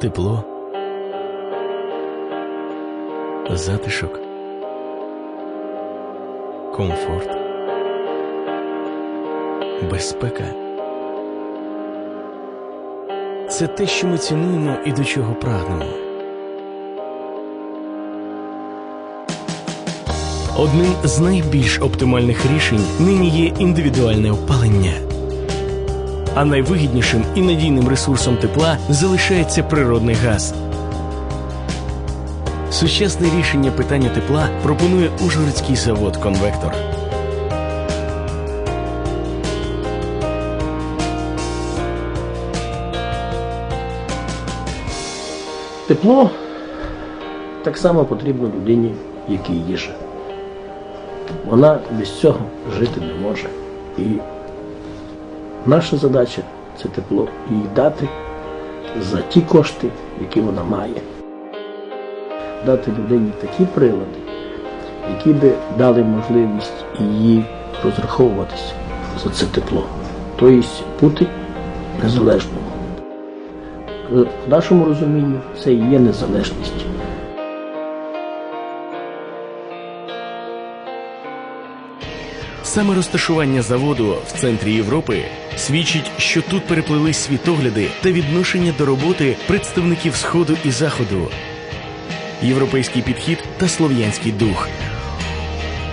тепло, затишок, комфорт, безпека. Це те, що ми цінуємо і до чого прагнемо. Одним з найбільш оптимальних рішень нині є індивідуальне опалення. А найвигіднішим і надійним ресурсом тепла залишається природний газ. Сучасне рішення питання тепла пропонує Ужгородський завод Конвектор. Тепло так само потрібно людині, як і їжа. Вона без цього жити не може. І наша задача це тепло їй дати за ті кошти, які вона має. Дати людині такі прилади, які би дали можливість їй розраховуватися за це тепло. Тобто бути незалежною. В нашому розумінні це і є незалежність. Саме розташування заводу в центрі Європи свідчить, що тут переплились світогляди та відношення до роботи представників Сходу і Заходу, європейський підхід та слов'янський дух.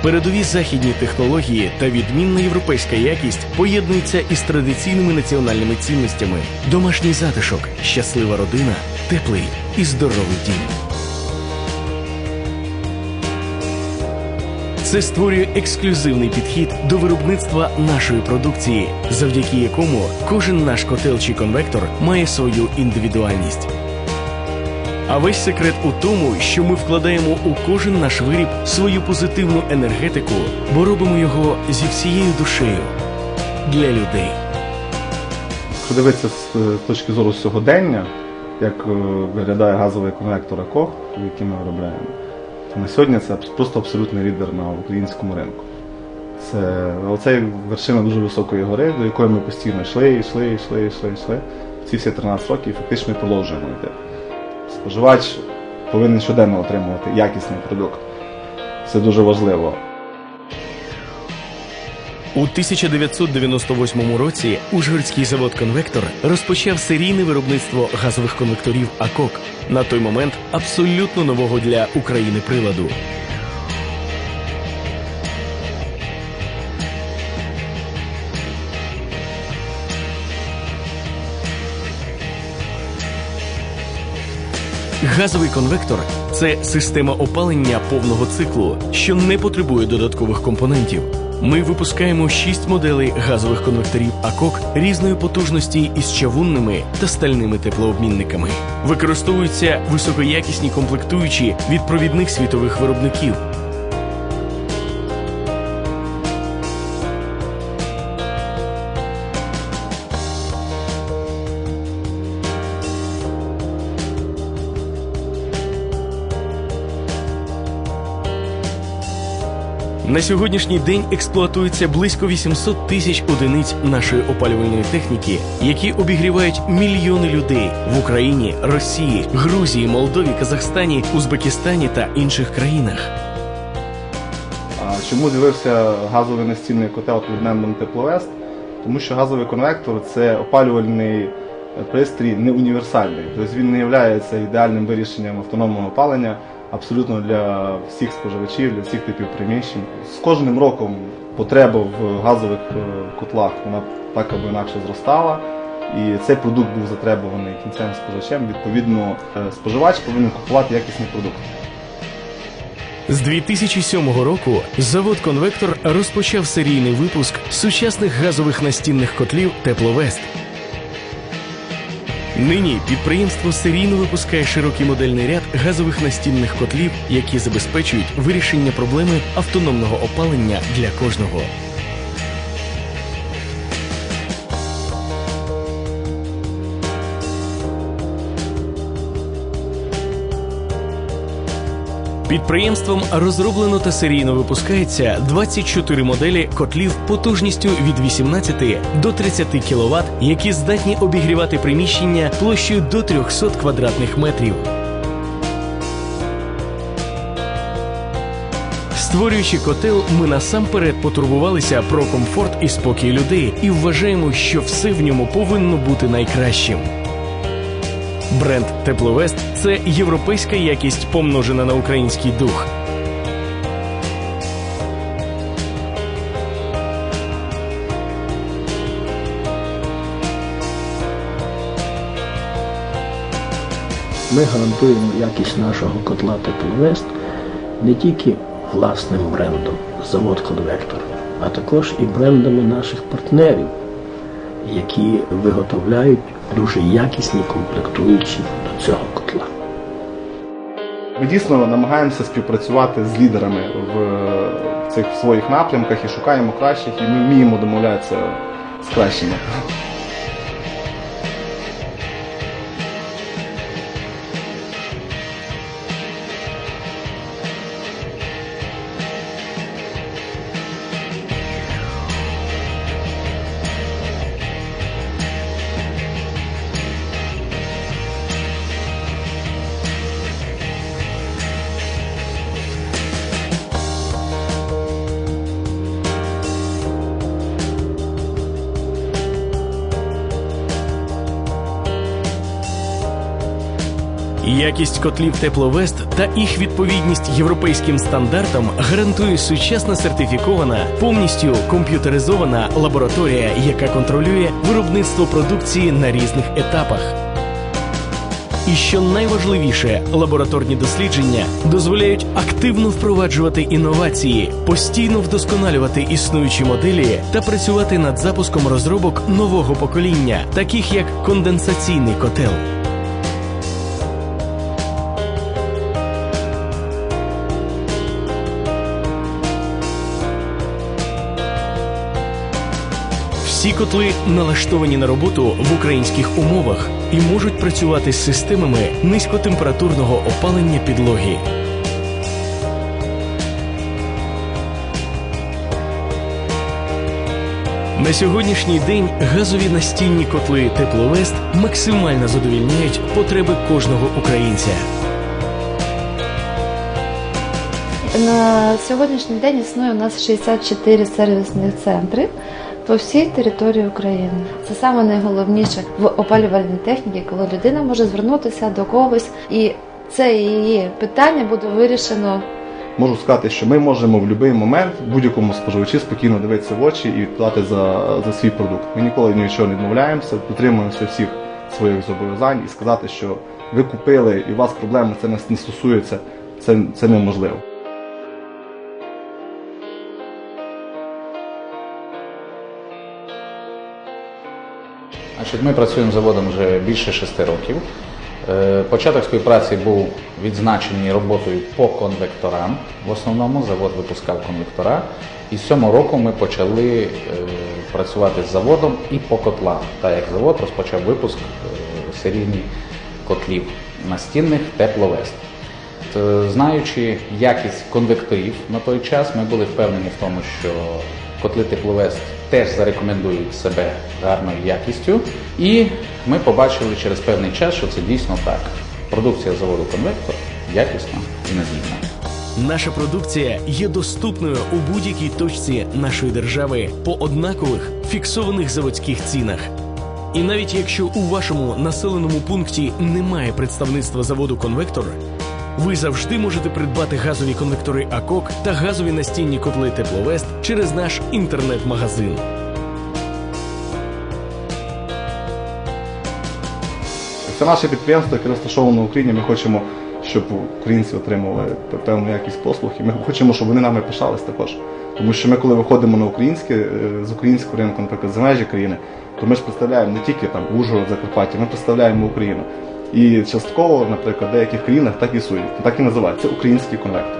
Передові західні технології та відмінна європейська якість поєднуються із традиційними національними цінностями: домашній затишок, щаслива родина, теплий і здоровий дім. Це створює ексклюзивний підхід до виробництва нашої продукції, завдяки якому кожен наш котел чи конвектор має свою індивідуальність. А весь секрет у тому, що ми вкладаємо у кожен наш виріб свою позитивну енергетику, бо робимо його зі всією душею для людей. Якщо дивитися з е, точки зору сьогодення, як е, виглядає газовий конвектор АКО, який ми виробляємо, на сьогодні це просто абсолютний лідер на українському ринку. Це оце вершина дуже високої гори, до якої ми постійно йшли, йшли, йшли, йшли, йшли. Ці всі 13 років фактично і продовжуємо йти. Споживач повинен щоденно отримувати якісний продукт. Це дуже важливо. У 1998 році Ужгородський завод Конвектор розпочав серійне виробництво газових конвекторів АКОК. На той момент абсолютно нового для України приладу. Газовий конвектор це система опалення повного циклу, що не потребує додаткових компонентів. Ми випускаємо шість моделей газових конвекторів АКОК різної потужності із чавунними та стальними теплообмінниками. Використовуються високоякісні комплектуючі від провідних світових виробників. На сьогоднішній день експлуатується близько 800 тисяч одиниць нашої опалювальної техніки, які обігрівають мільйони людей в Україні, Росії, Грузії, Молдові, Казахстані, Узбекистані та інших країнах. Чому з'явився газовий настільний котел під брендом Тепловест? Тому що газовий конвектор це опалювальний е, пристрій не універсальний. Тобто він не є ідеальним вирішенням автономного опалення абсолютно для всіх споживачів, для всіх типів приміщень. З кожним роком потреба в газових е, котлах вона так або інакше зростала. І цей продукт був затребуваний кінцевим споживачем. Відповідно, е, споживач повинен купувати якісний продукт. З 2007 року завод Конвектор розпочав серійний випуск сучасних газових настінних котлів Тепловест. Нині підприємство серійно випускає широкий модельний ряд газових настінних котлів, які забезпечують вирішення проблеми автономного опалення для кожного. Підприємством розроблено та серійно випускається 24 моделі котлів потужністю від 18 до 30 кВт, які здатні обігрівати приміщення площею до 300 квадратних метрів. Створюючи котел, ми насамперед потурбувалися про комфорт і спокій людей і вважаємо, що все в ньому повинно бути найкращим. Бренд Тепловест це європейська якість, помножена на український дух. Ми гарантуємо якість нашого котла Тепловест не тільки власним брендом завод Конвектор, а також і брендами наших партнерів, які виготовляють дуже якісні комплектуючі до цього котла. Ми дійсно намагаємося співпрацювати з лідерами в цих своїх напрямках і шукаємо кращих, і ми вміємо домовлятися з кращими. Якість котлів Тепловест та їх відповідність європейським стандартам гарантує сучасна сертифікована, повністю комп'ютеризована лабораторія, яка контролює виробництво продукції на різних етапах. І що найважливіше, лабораторні дослідження дозволяють активно впроваджувати інновації, постійно вдосконалювати існуючі моделі та працювати над запуском розробок нового покоління, таких як конденсаційний котел. Всі котли налаштовані на роботу в українських умовах і можуть працювати з системами низькотемпературного опалення підлоги. На сьогоднішній день газові настільні котли Тепловест максимально задовільняють потреби кожного українця. На сьогоднішній день існує у нас 64 сервісних центри по всій території України. Це саме найголовніше в опалювальній техніці, коли людина може звернутися до когось, і це її питання буде вирішено. Можу сказати, що ми можемо в будь-який момент будь-якому споживачі спокійно дивитися в очі і відповідати за, за свій продукт. Ми ніколи ні від чого не відмовляємося, дотримуємося всіх своїх зобов'язань і сказати, що ви купили і у вас проблеми це не стосується, це, це неможливо. Значить, ми працюємо заводом вже більше шести років. Е, Початок співпраці був відзначений роботою по конвекторам. В основному завод випускав конвектора. І з цього року ми почали е, працювати з заводом і по котлам, так як завод розпочав випуск е, серійних котлів настінних тепловест. Знаючи якість конвекторів на той час, ми були впевнені в тому, що котли тепловест теж зарекомендують себе гарною якістю. І ми побачили через певний час, що це дійсно так. Продукція заводу конвектор якісна і надійна. Наша продукція є доступною у будь-якій точці нашої держави по однакових фіксованих заводських цінах. І навіть якщо у вашому населеному пункті немає представництва заводу Конвектор, ви завжди можете придбати газові конвектори АКОК та газові настінні котли Тепловест через наш інтернет-магазин. Це наше підприємство, яке розташоване в Україні. Ми хочемо, щоб українці отримували певну якість послуг, і ми хочемо, щоб вони нами пишались також. Тому що ми, коли виходимо на українське е, з українського ринку, наприклад, за межі країни, то ми ж представляємо не тільки там Ужгород, Закарпаття, ми представляємо Україну. І частково, наприклад, в деяких країнах так і сують, так і називається український конвектор.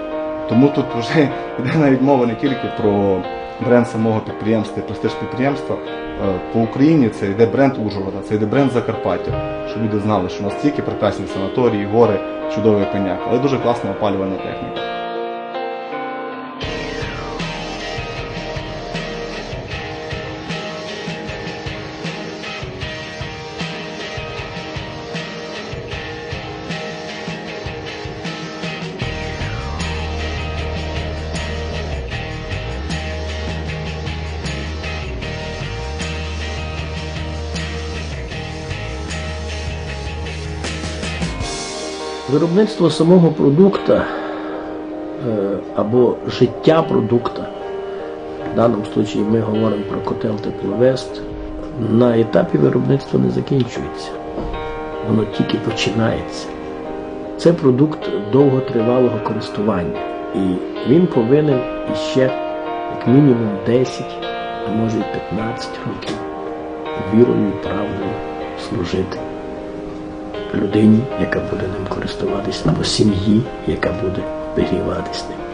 Тому тут вже йде навіть мова не тільки про бренд самого підприємства престиж підприємства. Е, По Україні це йде бренд Ужгорода, це йде бренд Закарпаття, щоб люди знали, що у нас тільки прекрасні санаторії, гори, чудовий коняк, але дуже класна опалювальна техніка. Виробництво самого продукта е, або життя продукта, в даному випадку ми говоримо про котел Тепловест, на етапі виробництва не закінчується. Воно тільки починається. Це продукт довготривалого користування. І він повинен іще як мінімум 10, а може й 15 років вірою і правдою служити людині, яка буде ним користуватись, або сім'ї, яка буде вигріватись ним.